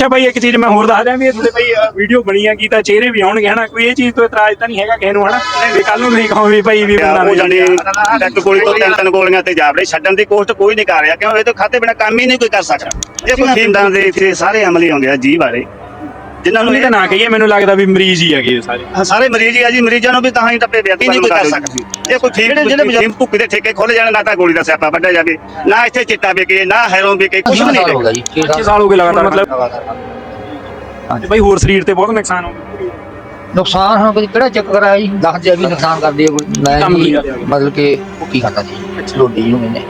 ਅੱਛਾ ਭਾਈ ਇੱਕ ਚੀਜ਼ ਮੈਂ ਹੋਰ ਦੱਸ ਦਿਆਂ ਵੀ ਇਹ ਤੁਹਾਡੇ ਭਾਈ ਵੀਡੀਓ ਬਣੀ ਕੀ ਤਾਂ ਚਿਹਰੇ ਵੀ ਆਉਣਗੇ ਹਨਾ? ਕੋਈ ਇਹ ਚੀਜ਼ ਤੋਂ ਇਤਰਾਜ਼ ਤਾਂ ਨਹੀਂ ਹੈਗਾ ਕਿਸੇ ਨੂੰ ਹਨਾ? ਵੀ ਕੱਲ ਨੂੰ ਤੁਸੀਂ ਕਹੋ ਵੀ ਭਾਈ ਵੀ ਬੰਦਾ ਉਹ ਨਹੀਂ ਜਾਨੀ ਇੱਕ ਗੋਲੀ ਤੋਂ ਤਿੰਨ ਤਿੰਨ ਗੋਲੀਆਂ ਤੇ ਜਾਵੜੇ ਛੱਡਣ ਦੀ ਕੋਸ਼ਿਸ਼ ਕੋਈ ਨਹੀਂ ਕਰ ਰਿਹਾ ਕਿਉਂ? ਇਹ ਤਾਂ ਖਾਤੇ ਬਿਨਾ ਕੰਮ ਹੀ ਨਹੀਂ ਕੋਈ ਕਰ ਸਕਦਾ। ਇਹ ਕੋਈ ਦੇ ਇੱਥੇ ਸਾਰੇ ਅਮਲੀ ਆਉਂਦੇ ਆ ਜੀ ਵਾਲੇ। ਜਿਨ੍ਹਾਂ ਨੂੰ ਉਹਨੇ ਤਾਂ ਨਾ ਕਹੀਏ ਮੈਨੂੰ ਲੱਗਦਾ ਵੀ ਮਰੀਜ਼ ਹੀ ਹੈਗੇ ਇਹ ਸਾਰੇ। ਹਾਂ, ਸਾਰੇ ਮਰੀਜ਼ ਹੀ ਆ ਜੀ ਮਰੀਜ਼ਾਂ ਨੂੰ ਵੀ ਤਾਂ ਹੀ ਟੱਪੇ ਪਿਆ ਨਹੀਂ ਕੋਈ ਕਰ ਸਕਦਾ। ਇਹ ਕੋਈ ਠੀਕ ਜਿਹੜੇ ਬਜ਼ੁਰਗ ਭੁੱਕੀ ਦੇ ਠੇਕੇ ਖੋਲੇ ਜਾਣ ਨਾ ਤਾਂ ਗੋਲੀ ਦਾ ਸਿਆਪਾ ਵੱਢਿਆ ਜਾਵੇ ਨਾ ਇੱਥੇ ਚਿੱਟਾ ਵਿਕੇ ਨਾ ਹੈਰੋਂ ਵਿਕੇ ਕੁਝ ਵੀ ਨਹੀਂ ਹੋਗਾ ਜੀ? 6 ਸਾਲ ਹੋ ਗਏ ਲਗਾਤਾਰ ਮਤਲਬ ਤੇ ਭਾਈ ਹੋਰ ਸਰੀਰ ਤੇ ਬਹੁਤ ਨੁਕਸਾਨ ਹੋ ਗਿਆ ਨੁਕਸਾਨ ਹੁਣ ਕਦੀ ਕਿਹੜਾ ਚੱਕ ਕਰਾਇਆ ਜੀ? ਦੱਸ ਦਿਆ ਵੀ ਨੁਕਸਾਨ ਕਰਦੀ ਹੈ ਕੋਈ। ਮੈਂ ਕੰਮ ਕੀ ਜੀ ਕਰਦੇ ਹੋ? ਮਤਲਬ ਕਿ ਭੁੱਕੀ ਖਾਂਦਾ ਸੀ ਰੋਟੀ ਨੂੰ ਮੈਨੇ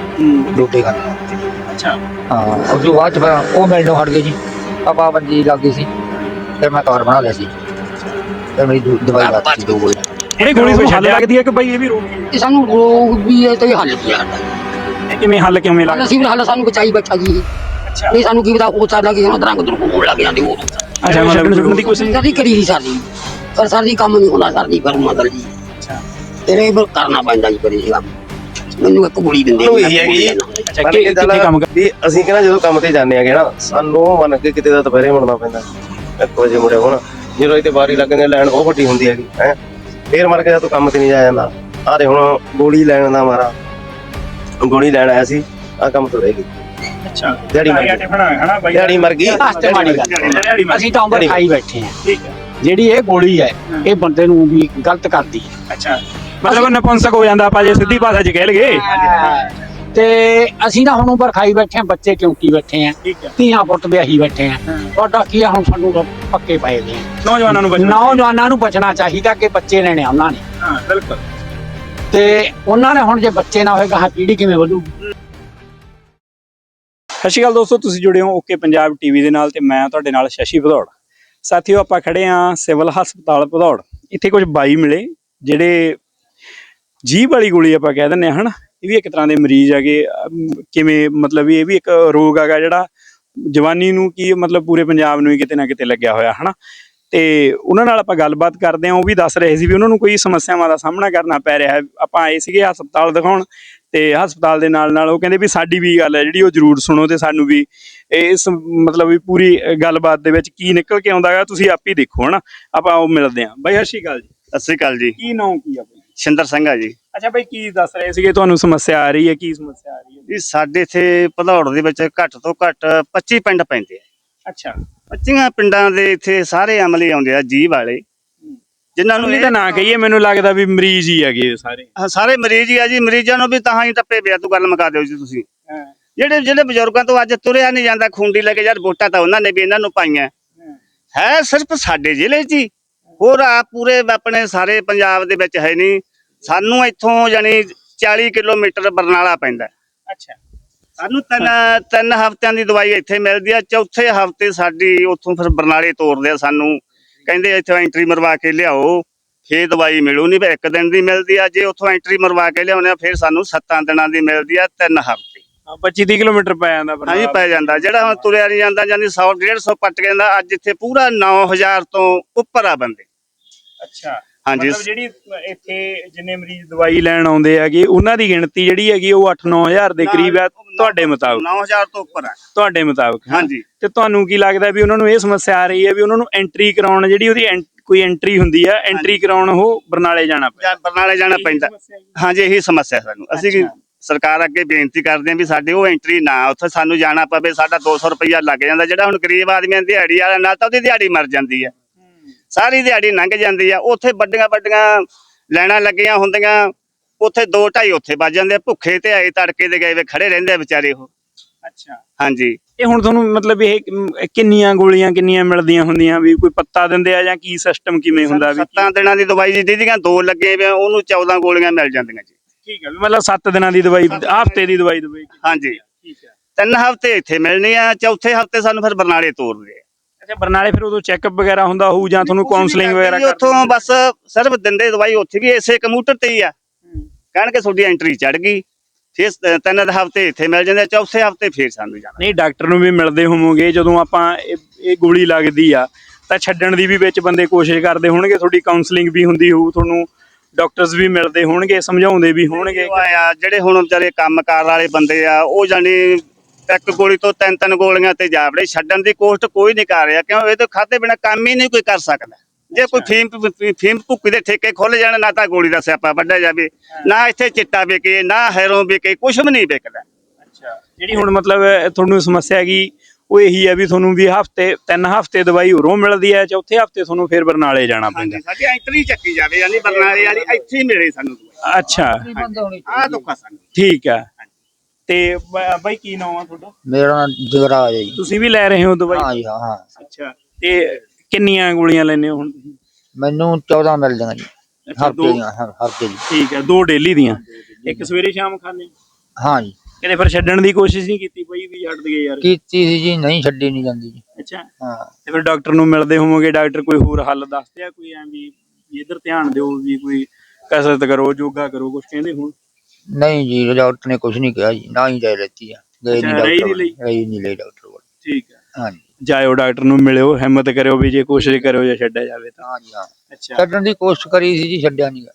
ਰੋਟੀ ਖਾਂਦਾ। ਅੱਛਾ। ਹਾਂ ਉਸ ਤੋਂ ਬਾਅਦ 'ਚ ਫਿਰ ਉਹ ਮੈਨੂੰ ਹਟ ਗਏ ਜੀ। ਪਾਪਾ ਬੰਦੀ ਲੱਗ ਗਈ ਸੀ। ਫਿਰ ਮੈਂ ਕਾਰ ਬਣਾ ਲਿਆ ਸੀ। ਫਿਰ ਮੇਰੀ ਦੂ- ਦਵਾਈ ਲਾਤੀ ਦੋ ਗੋਲੀ ਇਹ ਗੋਲੀ ਤੋਂ ਹੱਲ ਲੱਗਦੀ ਹੈ ਕਿ ਭਾਈ ਇਹ ਵੀ ਰੋਗ? ਇਹ ਸਾਨੂੰ ਰੋਗ ਵੀ ਹੈ ਤੇ ਹੱਲ ਵੀ ਹੈ ਇਹ ਕਿਵੇਂ ਹੱਲ ਕਿਵੇਂ ਹੱਲ ਲੱਗਦਾ? ਅਸੀਂ ਵੀ ਹੱਲ ਸਾਨੂੰ ਬਚਾਈ ਬੈਠਾ ਜੀ। ਅੱਛਾ। ਨਹੀਂ ਸਾਨੂੰ ਕੀ ਪਤਾ ਉਹ ਸਾਡਾ ਕੀ ਉਹਨਾਂ ਰੰਗ ਦਰੁਗ ਹੋਣ ਲੱਗ ਜਾਂਦੇ ਉਹ ਅੱਛਾ ਮਤਲਬ ਛੱਡਣ ਦੀ ਕੋਸ਼ਿਸ਼ ਕਦੀ ਕਰੀ ਨਹੀਂ ਸਾਡੀ। ਪਰ ਸਾਡੀ ਕੰਮ ਨਹੀਂ ਹੁੰਦਾ ਸਾਡੀ ਪਰ ਮਦਲ ਜੀ। ਅੱਛਾ। ਤੇਰੇ ਪਰ ਕਰਨਾ ਪੈਂਦਾ ਜੀ ਕਰੀ ਕੰਮ। ਮੈਨੂੰ ਇੱਕ ਗੋਲੀ ਦਿੰਦੇ ਉਹਨੂੰ ਇਹੀ ਹੈਗੀ। ਜੀ। ਅੱਛਾ ਕਿ- ਕਿੱਥੇ ਕੰਮ ਕਰ ਵੀ ਅਸੀਂ ਕਿਹੜਾ ਜਦੋਂ ਕੰਮ ਤੇ ਜਾਂਦੇ ਆਗੇ ਨਾ ਸਾਨੂੰ ਮੰਨ ਕੇ ਕਿਤੇ ਦਾ ਦੁਪਹਿਰੇ ਮੁੜਨਾ ਪੈਂਦਾ। ਇੱਕ ਵਜੇ ਮੁੜਿਆ ਹੋਣਾ। ਜਦੋਂ ਇੱਥੇ ਬਾਰੀ ਲੱਗਣੇ ਲੈਣ ਬਹੁਤ ਵੱਡੀ ਹੁੰਦੀ ਹੈਗੀ ਹੈ। ਫੇਰ ਮਰ ਕੇ ਤੂੰ ਕੰਮ ਤੇ ਨਹੀਂ ਜਾਇਆ ਜਾਂਦਾ। ਆਹ ਦੇ ਹੁਣ ਗੋਲੀ ਲੈਣ ਦਾ ਮਾਰਾ। ਗੋਲੀ ਲੈਣ ਆਇਆ ਸੀ ਆ ਕੰਮ ਤੋਂ ਰਹਿ ਗਈ। ਅੱਛਾ। ਦਿਹਾੜੀ ਮਰ ਗਈ। ਦਿਹਾੜੀ ਮਰ ਗਈ। ਮਾੜੀ ਗੱਲ। ਅਸੀਂ ਖਾਈ ਬੈਠੇ ਠੀਕ ਹੈ। ਜਿਹੜੀ ਇਹ ਗੋਲੀ ਹੈ ਇਹ ਬੰਦੇ ਨੂੰ ਵੀ ਗਲਤ ਕਰਦੀ ਹੈ। ਅੱਛਾ। ਮਤਲਬ ਨਪੁੰਸਕ ਹੋ ਜਾਂਦਾ ਆਪਾਂ ਜੇ ਸਿੱਧੀ ਭਾਸ਼ਾ 'ਚ ਕਹਿ ਲਈਏ। ਤੇ ਅਸੀਂ ਤਾਂ ਹੁਣ ਉਮਰ ਖਾਈ ਬੈਠੇ ਆ ਬੱਚੇ ਕਿਉਂਕਿ ਬੈਠੇ ਆ ਠੀਕ ਹੈ। ਧੀਆਂ ਪੁੱਤ ਵਿਆਹੀ ਬੈਠੇ ਆ ਤੁਹਾਡਾ ਕੀ ਆ ਹੁਣ ਸਾਨੂੰ ਤਾਂ ਪੱਕੇ ਪਏ ਨੇ ਨੌਜਵਾਨਾਂ ਨੂੰ ਬਚਣਾ ਨੌਜਵਾਨਾਂ ਨੂੰ ਬਚਣਾ ਚਾਹੀਦਾ ਕਿ ਬੱਚੇ ਲੈਣੇ ਆ ਉਹਨਾਂ ਨੇ ਹਾਂ ਬਿਲਕੁਲ। ਤੇ ਉਹਨਾਂ ਨੇ ਹੁਣ ਜੇ ਬੱਚੇ ਨਾ ਹੋਏਗਾ ਹਾਂ ਪੀੜ੍ਹੀ ਕਿਵੇਂ ਵਧੂਗੀ? ਸਤਿ ਸ਼੍ਰੀ ਅਕਾਲ ਦੋਸਤੋ ਤੁਸੀਂ ਜੁੜੇ ਹੋ ਓਕੇ ਪੰਜਾਬ ਟੀਵੀ ਦੇ ਨਾਲ ਤੇ ਮੈਂ ਤੁਹਾਡੇ ਨਾਲ ਸ਼ਸ਼ੀ ਭਦੌੜ। ਸਾਥੀਓ ਆਪਾਂ ਖੜੇ ਆ ਸਿਵਲ ਹਸਪਤਾਲ ਭਦੌੜ। ਇੱਥੇ ਕੁਝ ਬਾਈ ਮਿਲੇ ਜਿਹੜੇ ਜੀਭ ਵਾਲੀ ਗੋਲੀ ਆਪਾਂ ਕਹਿ ਦਿੰਦੇ ਹਾਂ ਹਨਾ? ਇਹ ਵੀ ਇੱਕ ਤਰ੍ਹਾਂ ਦੇ ਮਰੀਜ਼ ਹੈਗੇ ਅਮ, ਕਿਵੇਂ ਮਤਲਬ ਵੀ ਇਹ ਵੀ ਇੱਕ ਰੋਗ ਹੈਗਾ ਜਿਹੜਾ ਜਵਾਨੀ ਨੂੰ ਕੀ ਮਤਲਬ ਪੂਰੇ ਪੰਜਾਬ ਨੂੰ ਹੀ ਕਿਤੇ ਨਾ ਕਿਤੇ ਲੱਗਿਆ ਹੋਇਆ ਹਨਾ? ਤੇ ਉਹਨਾਂ ਨਾਲ ਆਪਾਂ ਗੱਲਬਾਤ ਕਰਦੇ ਹਾਂ ਉਹ ਵੀ ਦੱਸ ਰਹੇ ਸੀ ਵੀ ਉਹਨਾਂ ਨੂੰ ਕੋਈ ਸਮੱਸਿਆਵਾਂ ਦਾ ਸਾਹਮਣਾ ਕਰਨਾ ਪੈ ਰਿਹਾ ਹੈ। ਆਪਾਂ ਆਏ ਸੀਗੇ ਹਸਪਤਾਲ ਦਿਖਾਉਣ ਤੇ ਹਸਪਤਾਲ ਦੇ ਨਾਲ ਨਾਲ ਉਹ ਕਹਿੰਦੇ ਵੀ ਸਾਡੀ ਵੀ ਗੱਲ ਹੈ ਜਿਹੜੀ ਉਹ ਜ਼ਰੂਰ ਸੁਣੋ ਤੇ ਸਾਨੂੰ ਵੀ ਇਸ ਮਤਲਬ ਵੀ ਪੂਰੀ ਗੱਲਬਾਤ ਦੇ ਵਿੱਚ ਕੀ ਨਿਕਲ ਕੇ ਆਉਂਦਾ ਹੈਗਾ ਤੁਸੀਂ ਆਪ ਹੀ ਦੇਖੋ ਹਨਾ? ਆਪਾਂ ਉਹ ਮਿਲਦੇ ਹਾਂ। ਬਾਈ ਸਤਿ ਸ਼੍ਰੀ ਅਕਾਲ ਜੀ। ਸਤਿ ਸ੍ਰੀ ਅਕਾਲ ਜੀ। ਕੀ ਨਾਮ ਕੀ ਆ ਬਾਈ ਸ਼ਿੰਦਰ ਸਿੰਘ ਆ ਜੀ। ਅੱਛਾ ਬਾਈ ਕੀ ਦੱਸ ਰਹੇ ਸੀਗੇ? ਤੁਹਾਨੂੰ ਸਮੱਸਿਆ ਆ ਰਹੀ ਹੈ ਕੀ ਸਮੱਸਿਆ ਆ ਰਹੀ ਹੈ? ਇਹ ਸਾਡੇ ਇੱਥੇ ਭਦੌੜ ਦੇ ਵਿੱਚ ਘੱਟ ਤੋਂ ਘੱਟ 25 ਪਿੰਡ ਪੈਂਦੇ ਆ। ਅੱਛਾ। 25 ਪਿੰਡਾਂ ਦੇ ਇੱਥੇ ਸਾਰੇ ਅਮਲੀ ਆਉਂਦੇ ਆ ਜੀ ਵਾਲੇ। ਜਿਨ੍ਹਾਂ ਨੂੰ ਇਹ- ਤਾਂ ਨਾ ਕਹੀਏ ਮੈਨੂੰ ਲੱਗਦਾ ਵੀ ਮਰੀਜ਼ ਹੀ ਹੈਗੇ ਇਹ ਸਾਰੇ। ਹਾਂ, ਸਾਰੇ ਮਰੀਜ਼ ਹੀ ਆ ਜੀ ਮਰੀਜ਼ਾਂ ਨੂੰ ਵੀ ਤਾਂ ਹੀ ਟੱਪੇ ਪਿਆ ਤੂੰ ਗੱਲ ਮੁਕਾ ਦਿਓ ਜੀ ਤੁਸੀਂ। ਜਿਹੜੇ ਜਿਹੜੇ ਬਜ਼ੁਰਗਾਂ ਤੋਂ ਅੱਜ ਤੁਰਿਆ ਨਹੀਂ ਜਾਂਦਾ ਖੁੰਡੀ ਲੈ ਕੇ ਯਾਰ ਵੋਟਾਂ ਤਾਂ ਉਹਨਾਂ ਨੇ ਵੀ ਇਹਨਾਂ ਨੂੰ ਪਾਈਆਂ। ਹੈ। ਸਿਰਫ ਸਾਡੇ ਜ਼ਿਲ੍ਹੇ 'ਚ ਹੀ। ਹੋਰ ਆ ਪੂਰੇ ਆਪਣੇ ਸਾਰੇ ਪੰਜਾਬ ਦੇ ਵਿੱਚ ਹੈ ਨਹੀਂ। ਸਾਨੂੰ ਇੱਥੋਂ ਯਾਨੀ 40 ਕਿਲੋਮੀਟਰ ਬਰਨਾਲਾ ਪੈਂਦਾ ਅੱਛਾ। ਸਾਨੂੰ ਤਿੰਨ ਤਿੰਨ ਹਫ਼ਤਿਆਂ ਦੀ ਦਵਾਈ ਇੱਥੇ ਮਿਲਦੀ ਆ ਚੌਥੇ ਹਫ਼ਤੇ ਸਾਡੀ ਉੱਥੋਂ ਫਿਰ ਬਰਨਾਲੇ ਤੋਰਦੇ ਆ ਸਾਨੂੰ। ਕਹਿੰਦੇ ਇੱਥੇ ਐਂਟਰੀ ਮਰਵਾ ਕੇ ਲਿਆਓ ਫੇਰ ਦਵਾਈ ਮਿਲੂ ਨਹੀਂ ਇੱਕ ਦਿਨ ਦੀ ਮਿਲਦੀ ਆ। ਜੇ ਉੱਥੋਂ ਐਂਟਰੀ ਮਰਵਾ ਕੇ ਲਿਆਉਂਦੇ ਆ ਫਿਰ ਸਾਨੂੰ ਸੱਤਾਂ ਦਿਨਾਂ ਦੀ ਮਿਲਦੀ ਆ ਤਿੰਨ ਹਫ਼ਤੇ। 25 30 ਕਿਲੋਮੀਟਰ ਪੈ ਜਾਂਦਾ ਹਾਂਜੀ। ਪੈ ਜਾਂਦਾ। ਜਿਹੜਾ ਹੁਣ ਤੁਰਿਆ ਨਹੀਂ ਜਾਂਦਾ ਜਾਂਦੀ 100 150 ਪੱਟ ਕੇ ਜਾਂਦਾ ਅੱਜ ਇੱਥੇ ਪੂਰਾ 9000 ਤੋਂ ਉੱਪਰ ਆ ਬੰਦੇ। ਅੱਛਾ। ਹਾਂਜੀ। ਮਤਲਬ ਜਿਹੜੀ ਇੱਥੇ ਜਿੰਨੇ ਮਰੀਜ਼ ਦਵਾਈ ਲੈਣ ਆਉਂਦੇ ਹੈਗੇ ਉਹਨਾਂ ਦੀ ਗਿਣਤੀ ਜਿਹੜੀ ਹੈਗੀ ਉਹ 8-9000 ਦੇ ਕਰੀਬ ਹੈ ਤੁਹਾਡੇ ਮੁਤਾਬਕ। 9000 ਤੋਂ ਉੱਪਰ ਆ ਤੁਹਾਡੇ ਮੁਤਾਬਕ ਹਾਂ। ਹਾਂਜੀ। ਤੇ ਤੁਹਾਨੂੰ ਕੀ ਲੱਗਦਾ ਵੀ ਉਹਨਾਂ ਨੂੰ ਇਹ ਸਮੱਸਿਆ ਆ ਰਹੀ ਹੈ ਵੀ ਉਹਨਾਂ ਨੂੰ ਐਂਟਰੀ ਕਰਾਉਣ ਜਿਹੜੀ ਉਹਦੀ ਐਂ- ਕੋਈ ਐਂਟਰੀ ਹੁੰਦੀ ਆ ਐਂਟਰੀ ਕਰਾਉਣ ਉਹ ਬਰਨਾਲੇ ਜਾਣਾ ਪੈਂਦਾ। ਜਾਂ ਬਰਨਾਲੇ ਜਾਣਾ ਪੈਂਦਾ। ਹਾਂਜੀ ਇਹੀ ਸਮੱਸਿਆ ਸਾਨੂੰ। ਅਸੀਂ ਅੱਛਾ। ਸਰਕਾਰ ਅੱਗੇ ਬੇਨਤੀ ਕਰਦੇ ਹਾਂ ਵੀ ਸਾਡੇ ਉਹ ਐਂਟਰੀ ਨਾ ਉੱਥੇ ਸਾਨੂੰ ਜਾਣਾ ਪਵੇ ਸਾਡਾ 200 ਰੁਪਈਆ ਲੱਗ ਜਾਂਦਾ ਜਿਹੜਾ ਹੁਣ ਗਰੀਬ ਆਦਮੀਆਂ ਦੀ ਦਿਹਾੜੀ ਵਾਲਾ ਨਾਲ ਤਾਂ ਉਹਦੀ ਦਿਹਾੜੀ ਮਰ ਜਾਂਦੀ ਹੈ। ਸਾਰੀ ਦਿਹਾੜੀ ਲੰਘ ਜਾਂਦੀ ਆ ਉੱਥੇ ਵੱਡੀਆਂ ਵੱਡੀਆਂ ਲੈਣਾ ਲੱਗੀਆਂ ਹੁੰਦੀਆਂ ਉੱਥੇ 2 2.5 ਉੱਥੇ ਵੱਜ ਜਾਂਦੇ ਆ ਭੁੱਖੇ ਤੇ ਆਏ ਤੜਕੇ ਦੇ ਗਏ ਵੇ ਖੜੇ ਰਹਿੰਦੇ ਆ ਵਿਚਾਰੇ ਉਹ। ਅੱਛਾ। ਹਾਂਜੀ। ਇਹ ਹੁਣ ਤੁਹਾਨੂੰ ਮਤਲਬ ਇਹ ਕਿੰਨੀਆਂ ਗੋਲੀਆਂ ਕਿੰਨੀਆਂ ਮਿਲਦੀਆਂ ਹੁੰਦੀਆਂ ਵੀ ਕੋਈ ਪੱਤਾ ਦਿੰਦੇ ਆ ਜਾਂ ਕੀ ਸਿਸਟਮ ਕਿਵੇਂ ਹੁੰਦਾ ਵੀ ਸੱਤਾਂ ਦਿਨਾਂ ਦੀ ਦਵਾਈ ਜੀ ਜਿਹਦੀਆਂ ਦੋ ਲੱਗੇ ਵੇ ਆ, ਉਹਨੂੰ 14 ਗੋਲੀਆਂ ਮਿਲ ਜਾਂਦੀਆਂ ਜੀ। ਠੀਕ ਹੈ ਵੀ ਮਤਲਬ 7 ਦਿਨਾਂ ਦੀ ਦਵਾਈ ਹਫ਼ਤੇ ਦੀ ਦਵਾਈ ਦਵਾਈ। ਹਾਂਜੀ। ਠੀਕ ਹੈ ਤਿੰਨ ਹਫ਼ਤੇ ਇੱਥੇ ਮਿਲਣੀ ਆ ਚੌਥੇ ਹਫ਼ਤੇ ਸਾਨੂੰ ਫਿਰ ਬਰਨਾਲੇ ਤੋਰਦੇ ਆ। ਅੱਛਾ ਬਰਨਾਲੇ ਫਿਰ ਉਦੋਂ ਚੈੱਕਅਪ ਵਗੈਰਾ ਹੁੰਦਾ ਹੋਊ ਜਾਂ ਤੁਹਾਨੂੰ ਕਾਉਂਸਲਿੰਗ ਵਗੈਰਾ ਜੀ ਉੱਥੋਂ ਬਸ ਸਿਰਫ ਦਿੰਦੇ ਦਵਾਈ ਉੱਥੇ ਵੀ ਇਸੇ ਕੰਪਿਊਟਰ ਤੇ ਹੀ ਆ। ਕਹਿਣਗੇ ਤੁਹਾਡੀ ਐਂਟਰੀ ਚੜ ਗਈ। ਫਿਰ ਤਿੰਨ ਹਫ਼ਤੇ ਇੱਥੇ ਮਿਲ ਜਾਂਦੇ ਆ, ਚੌਥੇ ਹਫ਼ਤੇ ਫੇਰ ਸਾਨੂੰ ਜਾਣਾ। ਨਹੀਂ ਡਾਕਟਰ ਨੂੰ ਵੀ ਮਿਲਦੇ ਹੋਵੋਗੇ ਜਦੋਂ ਆਪਾਂ ਇਹ ਇਹ ਗੋਲੀ ਲੱਗਦੀ ਆ ਤਾਂ ਛੱਡਣ ਦੀ ਵੀ ਵਿੱਚ ਬੰਦੇ ਕੋਸ਼ਿਸ਼ ਕਰਦੇ ਹੋਣਗੇ ਤੁਹਾਡੀ ਕਾਉਂਸਲਿੰਗ ਵੀ ਹੁੰਦੀ ਹੋਊ ਤੁਹਾਨੂੰ ਡਾਕਟਰਸ ਵੀ ਮਿਲਦੇ ਹੋਣਗੇ ਸਮਝਾਉਂਦੇ ਵੀ ਹੋਣਗੇ। ਉਹ ਆ ਜਿਹੜੇ ਹੁਣ ਵਿਚਾਰੇ ਕੰਮਕਾਰ ਵਾਲੇ ਬੰਦੇ ਆ ਉਹ ਜਾਨੀ ਇੱਕ ਗੋਲੀ ਤੋਂ ਤਿੰਨ ਤਿੰਨ ਗੋਲੀਆਂ ਤੇ ਜਾਵੜੇ ਛੱਡਣ ਦੀ ਕੋਸ਼ਿਸ਼ ਕੋਈ ਨਹੀਂ ਕਰ ਰਿਹਾ ਕਿਉਂ? ਇਹ ਤੋਂ ਖਾਦੇ ਬਿਨਾ ਕੰਮ ਹੀ ਨਹੀਂ ਕੋਈ ਕਰ ਸਕਦਾ। ਜੇ ਕੋਈ ਫੀਮ ਫੀਮ ਭੁੱਕੀ ਦੇ ਠੇਕੇ ਖੁੱਲ ਜਾਣ ਨਾ ਤਾਂ ਗੋਲੀ ਦਾ ਸਿਆਪਾ ਵੱਢਿਆ ਜਾਵੇ ਨਾ ਇੱਥੇ ਚਿੱਟਾ ਵਿਕੇ ਨਾ ਹੈਰੋਂ ਵਿਕੇ ਕੁਝ ਵੀ ਨਹੀਂ ਵਿਕਦਾ। ਅੱਛਾ। ਜਿਹੜੀ ਹੁਣ ਮਤਲਬ ਤੁਹਾਨੂੰ ਸਮੱਸਿਆ ਹੈਗੀ ਉਹ ਇਹੀ ਹੈ ਵੀ ਤੁਹਾਨੂੰ ਵੀ ਹਫ਼ਤੇ ਤਿੰਨ ਹਫ਼ਤੇ ਦਵਾਈ ਉਰੋਂ ਮਿਲਦੀ ਹੈ ਚੌਥੇ ਹਫ਼ਤੇ ਤੁਹਾਨੂੰ ਫੇਰ ਬਰਨਾਲੇ ਜਾਣਾ ਪੈਂਦਾ? ਸਾਡੀ ਐਂਟਰੀ ਚੱਕੀ ਜਾਵੇ ਯਾਨੀ ਬਰਨਾਲੇ ਵਾਲੀ ਇੱਥੇ ਹੀ ਮਿਲੇ ਸਾਨੂੰ ਅੱਛਾ। ਆਹ ਦੁੱਖਾ ਸਾਨੂੰ। ਠੀਕ ਹੈ। ਤੇ ਬ- ਬਾਈ ਕੀ ਨਾਮ ਆ ਤੁਹਾਡਾ? ਮੇਰਾ ਨਾਮ ਜਗਰਾਜ ਹੈ ਜੀ। ਤੁਸੀਂ ਵੀ ਲੈ ਰਹੇ ਹੋ ਦਵਾਈ ਹਾਂ ਜੀ ਹਾਂ ਹਾਂ। ਅੱਛਾ ਤੇ ਕਿੰਨੀਆਂ ਗੋਲੀਆਂ ਲੈਣੇ ਹੋ ਹੁਣ ਤੁਸੀਂ? ਮੈਨੂੰ 14 ਮਿਲ ਜਾਂਗਾ ਜੀ। ਅੱਛਾ, ਹਫ਼ਤੇ ਦੋ ਦੀਆਂ ਹਰ- ਹਫ਼ਤੇ ਦੀ ਠੀਕ ਹੈ ਦੋ ਡੇਲੀ ਦੀਆਂ। ਇੱਕ ਸਵੇਰੇ ਸ਼ਾਮ ਖਾਣੇ ਹਾਂ? ਜੀ। ਕਿਤੇ ਫਿਰ ਛੱਡਣ ਦੀ ਕੋਸ਼ਿਸ਼ ਨਹੀਂ ਕੀਤੀ ਬਈ ਵੀ ਛੱਡ ਦਈਏ ਯਾਰ। ਕੀਤੀ ਸੀ ਜੀ ਨਹੀਂ ਛੱਡੀ ਨਹੀਂ ਜਾਂਦੀ ਜੀ। ਅੱਛਾ। ਹਾਂ। ਤੇ ਫਿਰ ਡਾਕਟਰ ਨੂੰ ਮਿਲਦੇ ਹੋਵੋਗੇ ਡਾਕਟਰ ਕੋਈ ਹੋਰ ਹੱਲ ਦੱਸਦੇ ਆ ਕੋਈ ਐਂ ਵੀ ਵੀ ਇੱਧਰ ਧਿਆਨ ਦਿਓ ਵੀ ਕੋਈ ਕਸਰਤ ਕਰੋ ਯੋਗਾ ਕਰੋ ਕੁਝ ਕਹਿੰਦੇ ਹੁਣ? ਨਹੀਂ ਜੀ ਡਾਕਟਰ ਨੇ ਕੁਝ ਨਹੀਂ ਕਿਹਾ ਜੀ ਨਾ ਹੀ ਜਾਇ ਲੈਤੀ ਆ ਗਏ ਨਹੀਂ ਅੱਛਾ, ਰਹੀ ਡਾਕਟਰ ਨਹੀਂ ਲਈ? ਕੋਲ। ਰਹੀ ਨਹੀਂ ਲਈ ਡਾਕਟਰ ਕੋਲ। ਠੀਕ ਹੈ। ਹਾਂ ਜੀ ਜਾਇਓ ਡਾਕਟਰ ਨੂੰ ਮਿਲਿਓ ਹਿੰਮਤ ਕਰਿਓ ਵੀ ਜੇ ਕੋਸ਼ਿਸ਼ ਕਰਿਓ ਜਾਂ ਛੱਡਿਆ ਜਾਵੇ ਤਾਂ। ਹਾਂ ਜੀ ਹਾਂ। ਅੱਛਾ। ਛੱਡਣ ਦੀ ਕੋਸ਼ਿਸ਼ ਕਰੀ ਸੀ ਜੀ ਛੱਡਿਆ ਨਹੀਂ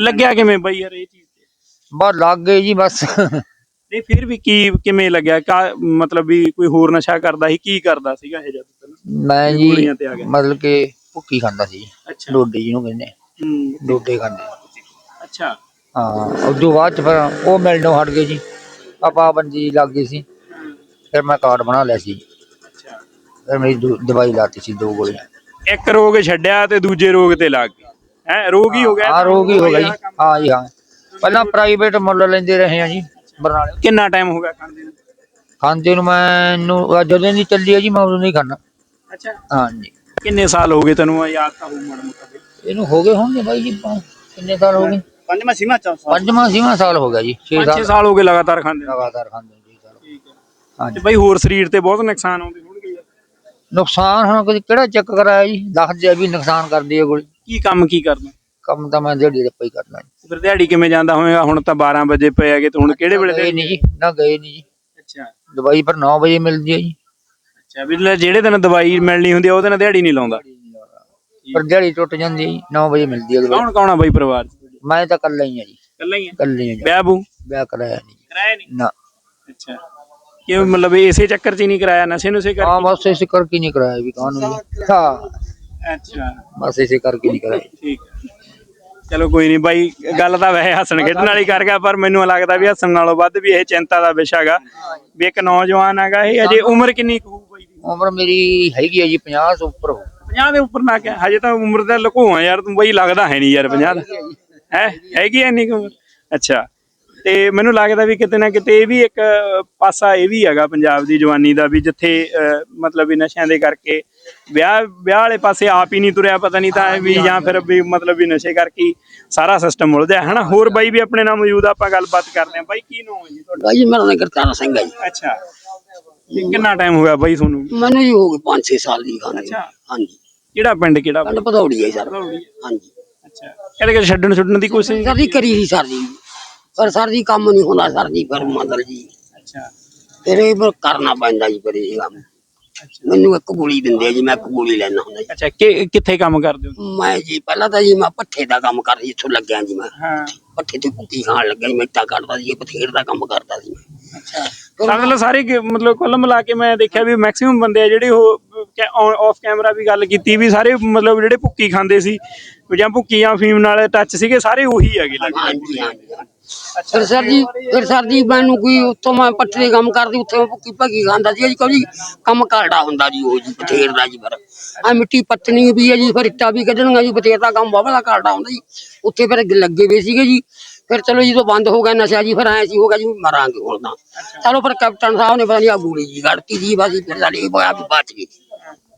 ਲੱਗਿਆ ਕਿਵੇਂ ਬਈ ਯਾਰ ਇਹ ਚੀਜ਼ ਤੇ? ਬਸ ਲੱਗ ਗਏ ਜੀ ਬਸ। ਨਹੀਂ ਫਿਰ ਵੀ ਕੀ ਕਿਵੇਂ ਲੱਗਿਆ? ਕਾ- ਮਤਲਬ ਵੀ ਕੋਈ ਹੋਰ ਨਸ਼ਾ ਕਰਦਾ ਸੀ ਕੀ ਕਰਦਾ ਸੀਗਾ ਇਹ ਜਦ ਪਹਿਲਾਂ? ਮੈਂ ਜੀ ਗੋਲੀਆਂ ਤੇ ਆ ਗਿਆ। ਮਤਲਬ ਕਿ ਭੁੱਕੀ ਖਾਂਦਾ ਸੀ। ਅੱਛਾ। ਡੋਡੇ ਜਿਹਨੂੰ ਕਹਿੰਦੇ ਹੂੰ। ਡੋਡੇ ਖਾਂਦੇ ਅੱਛਾ। ਹਾਂ ਉਦੋਂ ਬਾਅਦ ਚ ਫਿਰ ਉਹ ਮਿਲਣੋਂ ਹਟ ਗਏ ਜੀ। ਆਪਾ ਬੰਦੀ ਲੱਗ ਗਈ ਸੀ। ਫਿਰ ਮੈਂ ਕਾਰਡ ਬਣਾ ਲਿਆ ਸੀ। ਫਿਰ ਮੇਰੀ ਦੂ- ਦਵਾਈ ਲਾਤੀ ਸੀ ਦੋ ਗੋਲੀਆਂ। ਇੱਕ ਰੋਗ ਛੱਡਿਆ ਤੇ ਦੂਜੇ ਰੋਗ ਤੇ ਲੱਗ ਗਏ। ਹੈ ਰੋਗ ਹੀ ਹੋ ਗਿਆ। ਹਾਂ ਰੋਗ ਹੀ ਹੋ ਗਿਆ ਜੀ। ਹਾਂ ਜੀ ਹਾਂ। ਪਹਿਲਾਂ ਪ੍ਰਾਈਵੇਟ ਮੁੱਲ ਲੈਂਦੇ ਰਹੇ ਆ ਜੀ ਬਰਨਾਲੇ। ਕਿੰਨਾ ਟਾਈਮ ਹੋ ਗਿਆ ਖਾਂਦੇ ਨੂੰ? ਖਾਂਦੇ ਨੂੰ ਮੈਨੂੰ ਆਹ ਜਦੋਂ ਦੀ ਚੱਲੀ ਹੈ ਜੀ ਮੈਂ ਉਦੋਂ ਨਹੀਂ ਖਾਣਾ ਅੱਛਾ। ਹਾਂ ਜੀ। ਕਿੰਨੇ ਸਾਲ ਹੋ ਗਏ ਤੈਨੂੰ ਯਾਦ ਤਾਂ ਹੋਊ ਮਾੜਾ ਬਈ। ਇਹਨੂੰ ਹੋ ਗਏ ਹੋਣਗੇ ਬਾਈ ਜੀ ਪਾ- ਕਿੰਨੇ ਸਾਲ ਹੋ ਗਏ? ਪੰਜਵਾਂ ਸੀਮਾ ਚੌਥਾ ਪੰਜਵਾਂ ਛੇਵਾਂ ਸਾਲ ਹੋ ਗਿਆ ਜੀ 6 ਪੰਜ ਛੇ ਸਾਲ। ਸਾਲ ਹੋ ਗਏ ਲਗਾਤਾਰ ਖਾਂਦੇ ਨੂੰ। ਲਗਾਤਾਰ ਖਾਂਦੇ ਜੀ ਸਾਲ ਠੀਕ ਹੈ। ਹਾਂ ਤੇ ਜੀ ਬਈ ਹੋਰ ਸਰੀਰ ਤੇ ਬਹੁਤ ਨੁਕਸਾਨ ਆਉਂਦੇ ਹੋਣਗੇ ਯਾਰ। ਨੁਕਸਾਨ ਹੁਣ ਕਦੀ ਕਿਹੜਾ ਚੈੱਕ ਕਰਾਇਆ ਜੀ? ਦੱਸਦੇ ਆ ਵੀ ਨੁਕਸਾਨ ਕਰਦੀ ਹੈ ਗੋਲੀ ਕੀ ਕੰਮ ਕੀ ਕਰਦਾ ਕੰਮ ਤਾਂ ਮੈਂ ਦਿਹਾੜੀ ਰੱਪਾ ਹੀ ਕਰਨਾ ਜੀ। ਫਿਰ ਦਿਹਾੜੀ ਕਿਵੇਂ ਜਾਂਦਾ ਹੋਵੇਗਾ? ਹੁਣ ਤਾਂ 12 ਵਜੇ ਪਏ ਹੈਗੇ ਤੇ ਹੁਣ ਕਿਹੜੇ ਵੇਲੇ ਗਏ ਨਹੀਂ ਜੀ ਨਾ ਗਏ ਨਹੀਂ ਜੀ। ਅੱਛਾ। ਦਵਾਈ ਪਰ 9 ਵਜੇ ਮਿਲਦੀ ਹੈ ਜੀ। ਅੱਛਾ ਵੀ ਲੈ ਜਿਹੜੇ ਦਿਨ ਦਵਾਈ ਮਿਲਣੀ ਹੁੰਦੀ ਆ ਉਹਦੇ ਨਾਲ ਦਿਹਾੜੀ ਨਹੀਂ ਲਾਉਂਦਾ। ਪਰ ਦਿਹਾੜੀ ਟੁੱਟ ਜਾਂਦੀ ਹੈ ਜੀ 9 ਵਜੇ ਮਿਲਦੀ ਹੈ ਦਵਾਈ। ਕੌਣ ਕੌਣ ਆ ਬਈ ਪਰਿਵਾਰ ਚ? ਮੈਂ ਤਾਂ ਇਕੱਲਾ ਹੀ ਆ ਜੀ। ਇਕੱਲਾ ਹੀ ਆ ਇਕੱਲੇ ਹੀ ਆ ਜੀ। ਵਿਆਹ ਬੂ ਵਿਆਹ ਕਰਾਇਆ ਨਹੀਂ ਜੀ। ਕਰਾਇਆ ਨਹੀਂ? ਨਾ। ਅੱਛਾ। ਕਿਉਂ ਮਤਲਬ ਇਸੇ ਚੱਕਰ 'ਚ ਹੀ ਨਹੀਂ ਕਰਾਇਆ ਨਸ਼ੇ ਨੁਸ਼ੇ ਹਾਂ ਕਰਕੇ ਬਸ ਇਸੇ ਕਰਕੇ ਨਹੀਂ ਕਰਾਇਆ ਵੀ ਕਾਹਨੂੰ ਜੀ ਹਾਂ ਅੱਛਾ। ਬਸ ਇਸੇ ਕਰਕੇ ਨਹੀਂ ਕਰਾਇਆ। ਠੀਕ। ਹੈ। ਚਲੋ ਕੋਈ ਨਹੀਂ ਬਾਈ ਗੱਲ ਤਾਂ ਵੈਸੇ ਹੱਸਣ ਖੇਡਣ ਵਾਲੀ ਕਰ ਗਿਆ ਪਰ ਮੈਨੂੰ ਲੱਗਦਾ ਵੀ ਹੱਸਣ ਨਾਲੋਂ ਵੱਧ ਵੀ ਇਹ ਚਿੰਤਾ ਦਾ ਵਿਸ਼ਾ ਹੈਗਾ ਵੀ ਇੱਕ ਨੌਜਵਾਨ ਹੈਗਾ ਇਹ ਅਜੇ ਉਮਰ ਕਿੰਨੀ ਕੁ ਹੋਊ ਬਾਈ ਦੀ? ਉਮਰ ਮੇਰੀ ਹੈਗੀ ਹੈ ਜੀ 50 ਤੋਂ ਉੱਪਰ ਹੋ 50 ਦੇ ਉੱਪਰ ਨਾ ਕਿ ਹਜੇ ਤਾਂ ਉਮਰ ਦਾ ਲਕੋਆ ਯਾਰ ਤੂੰ ਬਈ ਲੱਗਦਾ ਹੈ ਨਹੀਂ ਯਾਰ 50 ਦਾ। ਹੈ? ਹੈਗੀ ਐ ਉਮਰ? ਅੱਛਾ। ਤੇ ਮੈਨੂੰ ਲੱਗਦਾ ਵੀ ਕਿਤੇ ਨਾ ਕਿਤੇ ਇਹ ਵੀ ਇੱਕ ਪਾਸਾ ਇਹ ਵੀ ਹੈਗਾ ਪੰਜਾਬ ਦੀ ਜਵਾਨੀ ਦਾ ਵੀ ਜਿੱਥੇ ਮਤਲਬ ਵੀ ਨਸ਼ਿਆਂ ਦੇ ਕਰਕੇ ਵਿਆਹ ਵਿਆਹ ਵਾਲੇ ਪਾਸੇ ਆਪ ਹੀ ਨਹੀਂ ਤੁਰਿਆ ਪਤਾ ਨਹੀਂ ਤਾਂ ਵੀ ਜਾਂ ਫਿਰ ਵੀ ਮਤਲਬ ਵੀ ਨਸ਼ੇ ਕਰਕੇ ਹੀ ਸਾਰਾ ਸਿਸਟਮ ਉਲਝਿਆ ਹੈ ਨਾ ਹੋਰ ਬਾਈ ਵੀ ਆਪਣੇ ਨਾਲ ਮੌਜੂਦ ਆ ਆਪਾਂ ਗੱਲਬਾਤ ਕਰਦੇ ਹਾਂ। ਬਾਈ ਕੀ ਨਾਮ ਹੈ ਜੀ ਤੁਹਾਡਾ? ਭਾਈ ਮੇਰਾ ਨਾਮ ਗੁਰਚਰਨ ਸਿੰਘ ਹੈ ਜੀ। ਅੱਛਾ। ਕਿੰਨਾ ਟਾਈਮ ਹੋ ਗਿਆ ਬਾਈ ਤੁਹਾਨੂੰ? ਮੈਨੂੰ ਜੀ ਹੋ ਗਏ 5-6 ਸਾਲ ਦੀ ਖਾਣੇ ਅੱਛਾ। ਹਾਂਜੀ। ਕਿਹੜਾ ਪਿੰਡ ਕਿਹੜਾ? ਪਿੰਡ ਭਦੌੜੀ ਹੈ ਸਰ। ਹੈ। ਹਾਂਜੀ। ਅੱਛਾ ਕਦੇ ਕਦੇ ਛੱਡਣ ਛੁੱਡਣ ਦੀ ਕੋਸ਼ਿਸ਼ ਸਰ ਜੀ ਕਰੀ ਸੀ ਸਰ ਜੀ ਪਰ ਸਰ ਜੀ ਕੰਮ ਨਹੀਂ ਹੁੰਦਾ ਸਰ ਜੀ ਫਿਰ ਮਤਲਬ ਜੀ। ਅੱਛਾ। ਫਿਰ ਇਹ ਫਿਰ ਕਰਨਾ ਪੈਂਦਾ ਜੀ ਫਿਰ ਇਹ ਕੰਮ। ਮੈਨੂੰ ਇੱਕ ਗੋਲੀ ਦਿੰਦੇ ਆ ਜੀ ਮੈਂ ਇੱਕ ਗੋਲੀ ਲੈਣਾ ਹੁੰਦਾ ਅੱਛਾ ਕਿ ਕਿੱਥੇ ਕੰਮ ਕਰਦੇ ਹੋ? ਜੀ ਮੈਂ ਜੀ ਪਹਿਲਾਂ ਤਾਂ ਜੀ ਮੈਂ ਪੱਠੇ ਦਾ ਕੰਮ ਕਰਦੀ ਇੱਥੋਂ ਲੱਗਿਆ ਜੀ ਮੈਂ। ਹਾਂ। ਪੱਠੇ ਤੇ ਕੁੱਤੀ ਖਾਣ ਲੱਗਿਆ ਜੀ ਮਿੱਟਾ ਕੱਢਦਾ ਸੀ ਪਥੇਰ ਦਾ ਕੰਮ ਕਰਦਾ ਸੀ ਮੈਂ। ਅੱਛਾ। ਮਤਲਬ ਸਾਰੇ ਮਤਲਬ ਕੁੱਲ ਮਿਲਾ ਕੇ ਮੈਂ ਦੇਖਿਆ ਵੀ ਮੈਕਸਿਮਮ ਬੰਦੇ ਆ ਜਿਹੜੇ ਉਹ ਆਫ ਕੈਮਰਾ ਵੀ ਗੱਲ ਕੀਤੀ ਵੀ ਸਾਰੇ ਮਤਲਬ ਜਿਹੜੇ ਭੁੱਕੀ ਖਾਂਦੇ ਸੀ ਜਾਂ ਭੁੱਕੀ ਜਾਂ ਫੀਮ ਨਾਲ ਟੱਚ ਸੀਗੇ ਸਾਰੇ ਉਹੀ ਹੈਗੇ ਲੱਗਦੇ ਹਾਂਜੀ ਹਾਂਜੀ ਫਿਰ ਸਰ ਜੀ ਫਿਰ ਸਰ ਜੀ ਮੈਨੂੰ ਕੋਈ ਉੱਥੋਂ ਮੈਂ ਪੱਠੇ ਦੇ ਕੰਮ ਕਰਦੀ ਉੱਥੇ ਮੈਂ ਭੁੱਕੀ ਭੱਗੀ ਖਾਂਦਾ ਸੀ। ਜੀ? ਕੋਈ ਕੰਮ ਕਰਦਾ ਹੁੰਦਾ ਜੀ ਉਹ ਜੀ ਬਥੇਰ ਦਾ ਜੀ ਫਿਰ। ਆ ਮਿੱਟੀ ਪੱਟਣੀ ਵੀ ਹੈ ਜੀ ਫਿਰ ਇੱਟਾਂ ਵੀ ਕੱਢਣੀਆਂ ਜੀ ਬਥੇਰ ਦਾ ਕੰਮ ਬਾਬਲਾ ਕਰਦਾ ਹੁੰਦਾ ਜੀ। ਉੱਥੇ ਫਿਰ ਲੱਗੇ ਵੇ ਸੀਗੇ ਜੀ। ਫਿਰ ਚਲੋ ਜਦੋਂ ਬੰਦ ਹੋ ਗਿਆ ਨਸ਼ਾ ਜੀ ਫਿਰ ਐ ਸੀ ਹੋ ਗਿਆ ਜੀ ਮਰਾਂਗੇ ਹੁਣ ਤਾਂ। ਚਲੋ ਫਿਰ ਕੈਪਟਨ ਸਾਹਿਬ ਨੇ ਪਤਾ ਨਹੀਂ ਆ ਗੋਲੀ ਜੀ ਕੱਢਤੀ ਜੀ ਬਸ ਜੀ ਫਿਰ ਸਾਡੀ ਵੀ ਬਚ ਗਈ।